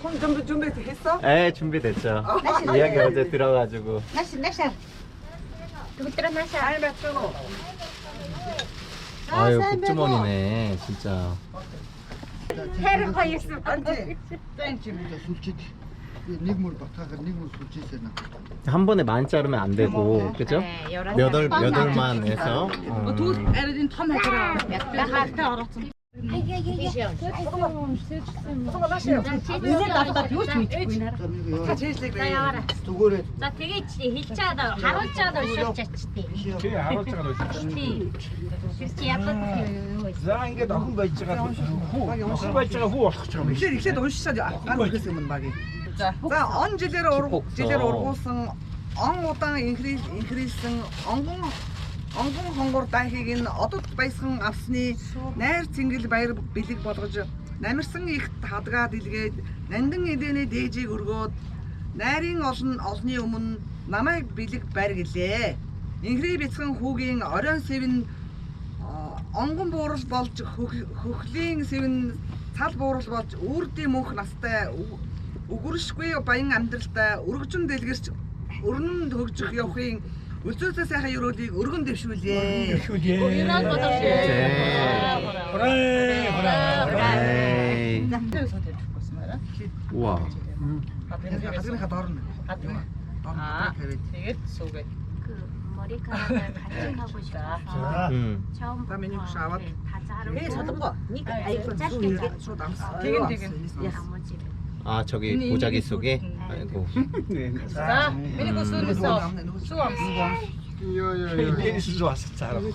손 준비 준비했어? 에 준비됐죠. 이야기 어제 들어가지고. 나시 나시 두부트라 나시 아유 국주머니네 진짜. 해를. 솔직히 솔직히 한 번에 많이 자르면 안 되고 그죠? 몇월 몇 월만 해서. 어. 음. 조금만 마세요. 아, 이제 나보다 더 좋지. 다 제일 세게. 두고래. 나 되게 히차다. 하루차다. 싫지. 걔 하루차가 더 싫지. 싫지. 약간. 자인게 너무 바이치가 후. 시 바이치가 후. 이제 이제 너무 싫어져. 안 그랬으면 말이. 자, 언제대로 제대로 오르고선 엉 못당 인크리스 인크리스 엉공 онгон хонгор дахийг нь одод баясхан авсны найр цэнгэл баяр бэлэг болгож намирсан их хадгаад илгээд нандин эдэний дээжийг өргөөд найрын олон олны өмнө намайг бэлэг барь гэлээ. Инхри бяцхан хүүгийн оройн сэвэн онгон буурал болж хөх- хөхлийн сэвэн цал буурал болж үрдийн мөнх настай үгүршгүй баян амьдралтай өргөжин дэлгэрч өрнөнд хөгжих явахын үлзөөсөө сайхан өрөөлийг өргөн дэвшүүлээ. 에이. 우와. 가슴에 가다 얼었네. 아, Тэгээд сүүгээ. 그 머리카락을 간직하고 싶어서 응. 다음에 처음부터 이거 샤워. 네, 다 자르고 거. 아이고 짧게 짧게 소 남스. 되긴 되긴. 나머지를 아 저기 보자기 속에. 아이고. За миний гүсүүнээс сүү амс. 얘기 수수 왔어 잘. 여기.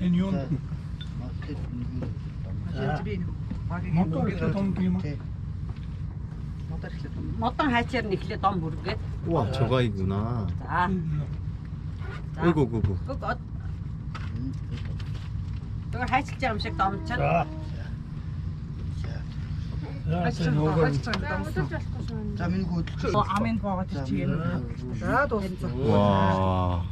Энэ юу? Мотор их том юм. мотор ихлэ. Модон хайчаар нэхлээ дом бүргээд. 우와 저가이구나. За. 아이고 그거. Dur hiç camşık damçın. За минь хөдөлж. Амын боод чи юм. За дууссан. Ваа.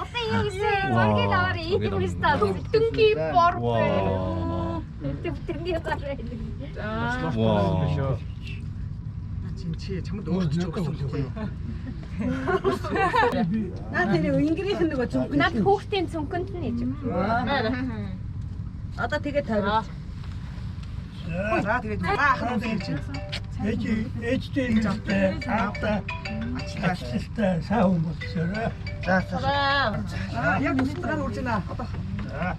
Апа юу гэсэн? Моргил аваар ийм юмстаа бүтэнки порвэ. Тэ бүтэнки ядарэ. За. Ваа. 진치 정말 너무 좋겠어. Наа тэр ингирийнх нь нөгөө зүг. над хүүхдийн цүнхэнд нь ээж. Одоо тэгээ тавиад. За тэгээд аа хараа хийж. Ээж ээжтэй нэгтэй таата ачлалтай сайн хүмүүс шөрөө. за за Аа яг бусдаар үрж байна. Одоо За.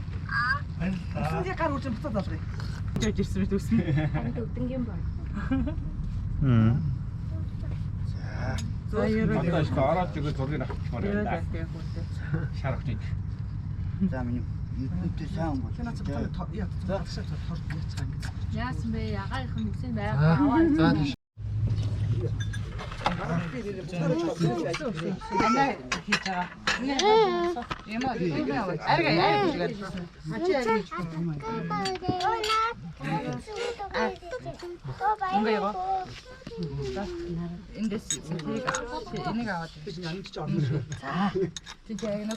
Баярлалаа. бусдын гар үрж буцаад алгая. Жиж ирсэн мэт үснэ. Харин төвтөнгийн бор. 응. За ерөө. Одоо Хатаж ороод зүгээр зургийг авчихмаар байна. Шарахчих. За миний Юунтэй сайн бол. Кино цогтой яа. Гадшаа торт яцгаа ингэж. Яасан бэ? Ягаарх нь үсэн байга. За тийш. Анаа хийж байгаа. Яма тийм байгаад. Арга яа гэж. Мачаа хийж байгаа. 인가 이거? 인데스 인데가 인데가 왔대. 자, 진짜 이거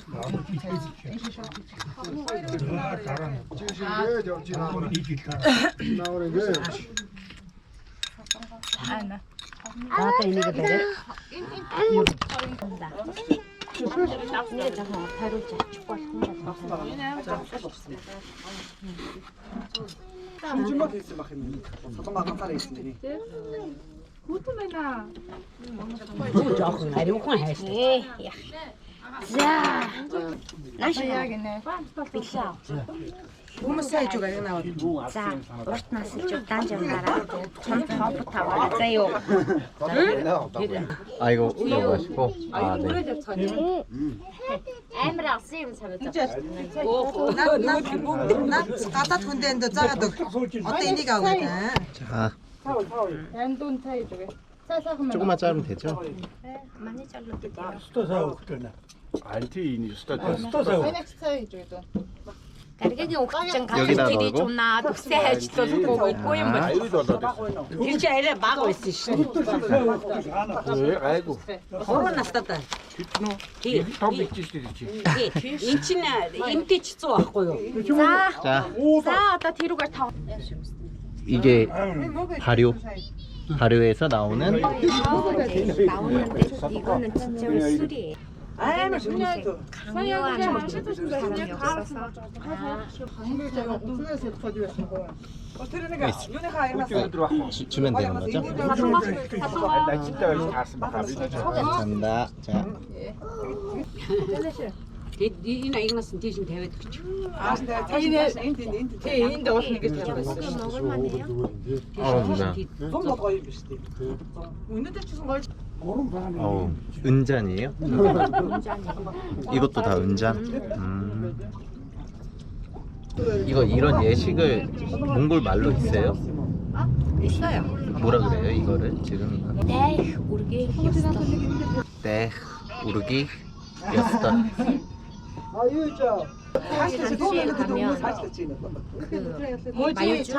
나. 아까 이거 되게. 다 Хэмжмэг хийсэн бах юм. Солонгоо ганцаар хийсэн нэрийг. Хүүтэн байна. Хүү жоохон хариухан хайсан. Яах. За. Нааш яг нэ. Билээ. Хүмүүс сайн жугаа яг наваад. За, урт насалж удаан жамнараа том топ таваа. За юу. 아 이거 너무 맛있고. 아 네. Амар алсан юм санагдаж. Наад гадаад хүндээ энэ заагаад өг. Одоо энийг авах гэдэг. 자 Тандун цай зүгээ. Цай сайхан 조금만 자르면 되죠? Манай жаглууд гэдэг. Сто сая өгтөнө. Анти энэ ёстой. Сто сая. 가르게 이게 발효. 발효에서 나오는 나오는데 이거는 진짜 술이에요. 아이 뭐 강요하는 사람이 없어서. 어떻게 눈에 가 이거 주, 주면 되는 거죠? 나 여기 갔습니다. 감사합니다. 자. 이나 이거는 대신 대회 듣죠. 아 근데 자신의 인디 인디 인디 어떻게 이게 되는 거야 고기 먹을 만해요. 어, 뭐야. 좀 먹어 입으시대 있는데 주는 걸 어우 은잔이에요? 이것도 다 은잔? 음. 이거 이런 예식을 몽골 말로 있어요? 있어요. 뭐라 그래요 이거를 지금? 네, 우리 였어. 네 우르기 그 마요주,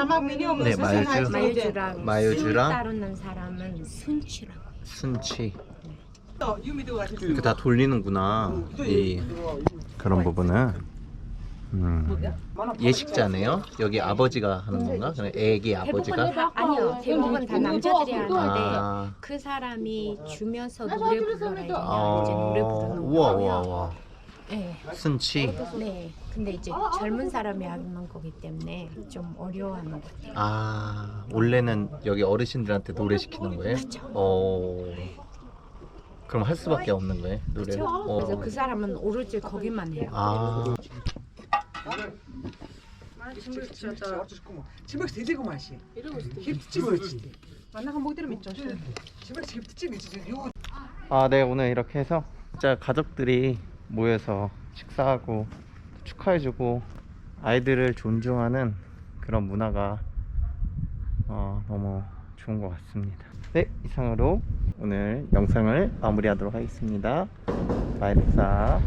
네 마요주 마요주랑 마요주랑? 사람은 순치라고. 순치 이렇게 다 돌리는구나 이 그런 부분은 음. 예식자네요 여기 아버지가 하는 건가? 그냥 애기 아버지가? 아니요, 대부분 다 남자들이 하는데 아, 그 사람이 주면서 노래 불러라 이제 아 노래 부르는 우와 거고요. 우와 우와 네, 순치 네. 근데 이제 젊은 사람이 하는 거기 때문에 좀 어려워하는 것 같아요. 아 원래는 여기 어르신들한테 노래 시키는 거예요? 어 그럼 할 수밖에 없는 거예요 노래를? 어. 그래서 그 사람은 오로지 거기만 해요. 아 집에 되지고 맛이 힙집을 만나가 못 들으면 있죠 집에 힙집이지 요 아, 네, 오늘 이렇게 해서 진짜 가족들이 모여서 식사하고 축하해주고 아이들을 존중하는 그런 문화가 어, 너무 좋은 것 같습니다. 네, 이상으로 오늘 영상을 마무리하도록 하겠습니다. 바이사